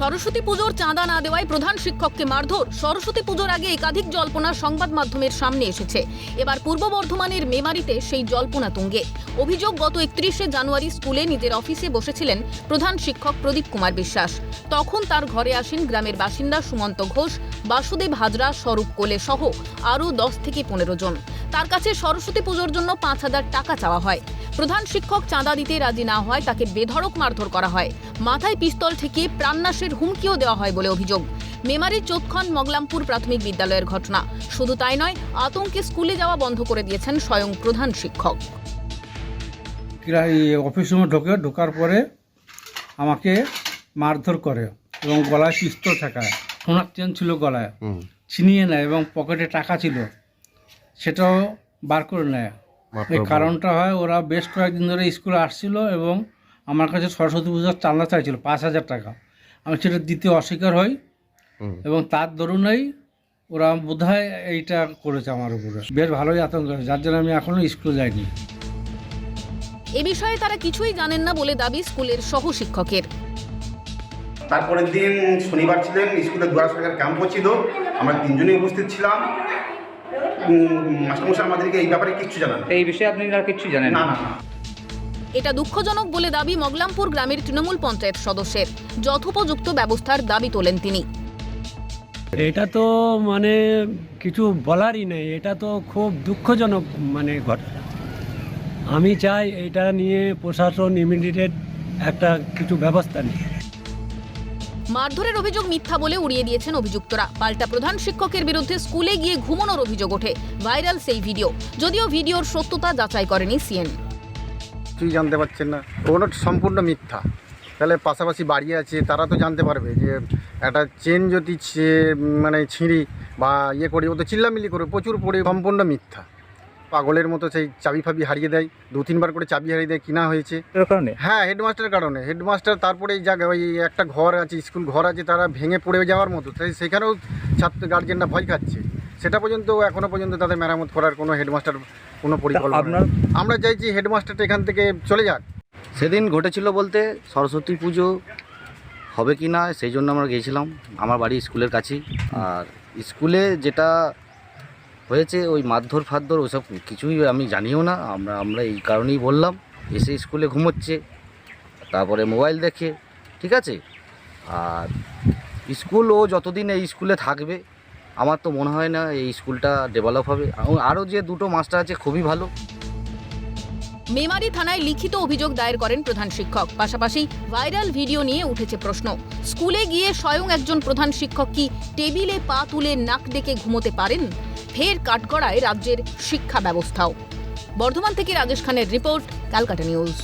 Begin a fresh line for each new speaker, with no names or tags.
সরস্বতী পুজোর চাঁদা না দেওয়ায় প্রধান শিক্ষককে মারধর। সরস্বতী পুজোর আগে একাধিক জল্পনা সংবাদ মাধ্যমের সামনে এসেছে। এবার পূর্ব বর্ধমানের মেমারিতে সেই জল্পনা তুঙ্গে। অভিযোগ, গত একত্রিশে জানুয়ারি স্কুলে নিজের অফিসে বসেছিলেন প্রধান শিক্ষক প্রদীপ কুমার বিশ্বাস। তখন তার ঘরে আসেন গ্রামের বাসিন্দা সুমন্ত ঘোষ, বাসুদেব হাজরা, স্বরূপ কোলে সহ আরও দশ থেকে পনেরো জন। তার কাছে সরস্বতী পুজোর জন্য পাঁচ হাজার টাকা চাওয়া হয়। প্রধান শিক্ষক চাঁদা দিতে রাজি না হয় তাকে বেধড়ক মারধর করা হয়। মাথায় পিস্তল ঠেকিয়ে প্রাণনাশের হুমকিও দেওয়া হয় বলে অভিযোগ। মেমারির চোৎখন মগলামপুর প্রাথমিক বিদ্যালয়ের ঘটনা। শুধু তাই নয় আতঙ্কে স্কুলে যাওয়া বন্ধ করে দিয়েছেন স্বয়ং প্রধান শিক্ষক।
অফিস রুমে ঢোকে ঢোকার পরে আমাকে মারধর করে এবং গলায় পিস্তল থাকায় সোনার চেন ছিল গলায়।
হুম।
ছিনিয়ে নেয় এবং পকেটে টাকা ছিল। সেটাও বার করে নেয়। এই কারণটা হয় ওরা বেশ কয়েকদিন ধরে স্কুলে আসছিল এবং আমার কাছে সরস্বতী পূজার চাঁদা চাইছিল পাঁচ হাজার টাকা। আমি সেটা দিতে অস্বীকার হই এবং তার দরুনই ওরা বোধহয় এইটা করেছে আমার উপরে। বেশ ভালোই আতঙ্ক যার জন্য আমি এখনও স্কুলে যাইনি।
এ বিষয়ে তারা কিছুই জানেন না বলে দাবি স্কুলের সহ শিক্ষকের
তারপরের দিন শনিবার ছিলেন স্কুলে দুয়ারা সরকার ক্যাম্প হচ্ছিল আমরা তিনজনই উপস্থিত ছিলাম। মাস্টারমশাই আমাদেরকে এই ব্যাপারে কিচ্ছু জানান
এই বিষয়ে আপনি আর কিছু জানেন
না।
না
না না।
এটা দুঃখজনক বলে দাবি মগলামপুর গ্রামের তৃণমূল পঞ্চায়েত সদস্যের। যথোপযুক্ত ব্যবস্থার দাবি তোলেন তিনি।
এটা তো মানে কিছু বলারই নেই। এটা তো খুব দুঃখজনক মানে ঘটনা। আমি চাই এটা নিয়ে প্রশাসন ইমিডিয়েট একটা কিছু ব্যবস্থা নিই
মারধরের অভিযোগ মিথ্যা বলে উড়িয়ে দিয়েছেন অভিযুক্তরা। পাল্টা প্রধান শিক্ষকের বিরুদ্ধে স্কুলে গিয়ে ঘুমানোর অভিযোগ ওঠে। ভাইরাল সেই ভিডিও। যদিও ভিডিওর সত্যতা যাচাই করেনি সিএন।
কিছুই জানতে পারছেন না। ওগুলো সম্পূর্ণ মিথ্যা। তাহলে পাশাপাশি বাড়ি আছে, তারা তো জানতে পারবে যে একটা চেন যদি মানে ছিঁড়ি বা ইয়ে করি, ও তো চিল্লামিল্লি করে, প্রচুর পড়ে সম্পূর্ণ মিথ্যা। পাগলের মতো সেই চাবি ফাবি হারিয়ে দেয় দু তিনবার করে চাবি হারিয়ে দেয় কিনা হয়েছে?
কারণে?
হ্যাঁ হেডমাস্টারের কারণে। হেডমাস্টার তারপরে এই জায়গায় ওই একটা ঘর আছে স্কুল ঘর আছে তারা ভেঙে পড়ে যাওয়ার মতো। তাই সেখানেও ছাত্র গার্জেনরা ভয় খাচ্ছে। সেটা পর্যন্ত এখনও পর্যন্ত তাদের মেরামত করার কোনো হেডমাস্টার কোনো পরিকল্পনা আমরা চাইছি হেডমাস্টারটা এখান থেকে চলে যাক।
সেদিন ঘটেছিল বলতে সরস্বতী পুজো হবে কি না সেই জন্য আমরা গিয়েছিলাম। আমার বাড়ি স্কুলের কাছেই। আর স্কুলে যেটা হয়েছে, ওই মারধর ফাদ্দর ওসব কিছুই আমি জানিও না, আমরা আমরা এই কারণেই বললাম, এসে স্কুলে ঘুমোচ্ছে, তারপরে মোবাইল দেখে, ঠিক আছে? আর স্কুল ও যতদিন এই স্কুলে থাকবে, আমার তো মনে হয় না এই স্কুলটা ডেভেলপ হবে। আরও যে দুটো মাস্টার আছে, খুবই ভালো।
মেমারি থানায় লিখিত অভিযোগ দায়ের করেন প্রধান শিক্ষক, পাশাপাশি ভাইরাল ভিডিও নিয়ে উঠেছে প্রশ্ন। স্কুলে গিয়ে স্বয়ং একজন প্রধান শিক্ষক কি টেবিলে পা তুলে নাক ডেকে ঘুমোতে পারেন? ফের কাঠগড়ায় রাজ্যের শিক্ষা ব্যবস্থাও। বর্ধমান থেকে রাজেশ খানের রিপোর্ট ক্যালকাটা নিউজ।